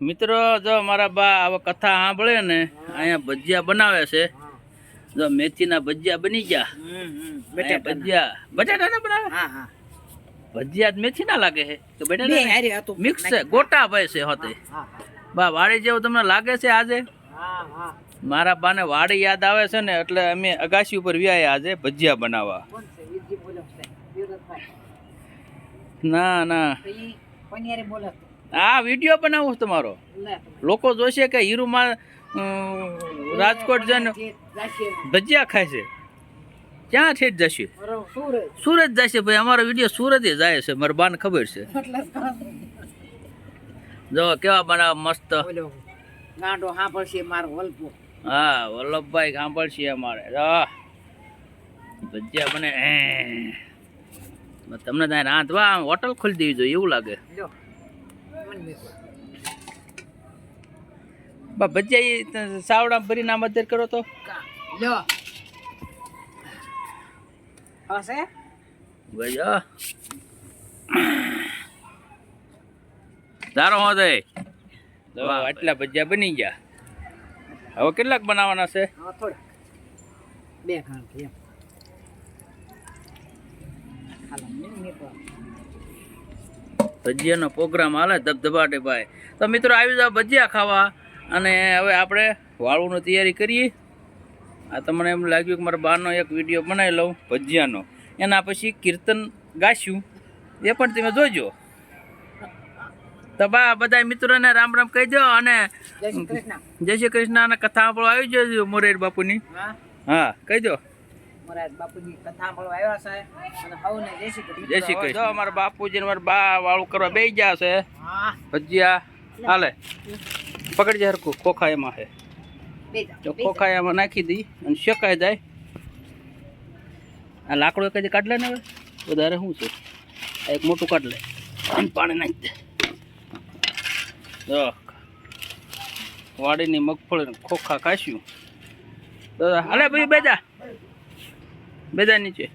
મિત્રો જો મારા બા આવા કથા સાંભળે ને અહીંયા ભજીયા બનાવે છે. જો મેથીના ભજીયા બની ગયા. ભજીયા બટાટા બનાવે? ભજીયા મેથી ના લાગે છે? કે બટાટા મિક્સ છે ગોટા ભાઈ છે હોતે. બા વાડી જેવું તમને લાગે છે આજે? મારા બાને વાડી યાદ આવે છે ને એટલે અમે અગાસી ઉપર વ્યાયા આજે ભજીયા બનાવવા. ના ના. બોલો. આ વીડિયો બનાવો તમારો? લોકો જોશે કે હીરુમાં રાજકોટ જઈને ભજીયા ખાય છે. ક્યાં ઠેઠ જશે? સુરત. જશે ભાઈ અમારો વીડિયો સુરત જાય છે મારે બાને ખબર છે. જ કેવા બનાવ મસ્ત? ગાંડો સાંભળશે મારો વલ્પો. હા વલ્લભભાઈ સાંભળશે અમારે. ભજીયા બને. તમને ત્યાં રાંધવા હોટલ ખોલી દેવી જોઈએ એવું લાગે. બા ભજીયા સાવડા ભરીને આમ અત્યારે કરો તો? લો. લ્યો હશે? ભાઈ તારો હો દે. આટલા ભજીયા બની ગયા. હવે કેટલાક બનાવવાના છે? બે ખાણ. ભજીયાનો પ્રોગ્રામ હાલે ધબધબાટે ભાઈ. તો મિત્રો આવી જાઓ ભજીયા ખાવા. અને હવે આપણે વાળુની તૈયારી કરીએ. આ તમને એમ લાગ્યું કે મારા બહારનો એક વીડિયો બનાવી લઉં ભજીયાનો. એના પછી કીર્તન ગાશું. એ પણ તમે જોજો. તો બા બધા મિત્રોને રામ રામ કહી દો અને જય શ્રી કૃષ્ણ. અને કથા આપણો આવી જજો મોરેર બાપુની. હા કહી દો. મોરાજ બાપુજી કથા સાંભળવા આવ્યા છે અને હવને જય શ્રી કૃષ્ણ. જય શ્રી કૃષ્ણ. અમારા બાપુજી ને બા વાળું કરવા બેસી ગયા છે. ભજીયા હાલે. પકડજે હરખું ખોખા એમાં છે. તો ખોખા એમાં નાખી દઈ અને શેકાઈ જાય. આ લાકડું કદી કાઢ લે ને હવે. વધારે શું છે? આ એક મોટું કાઢ લે. પાણી નાખી દે. જો. વાડીની મગફળી ખોખા કાશ્યું તો હાલે ભાઈ બેજા બેજા નીચે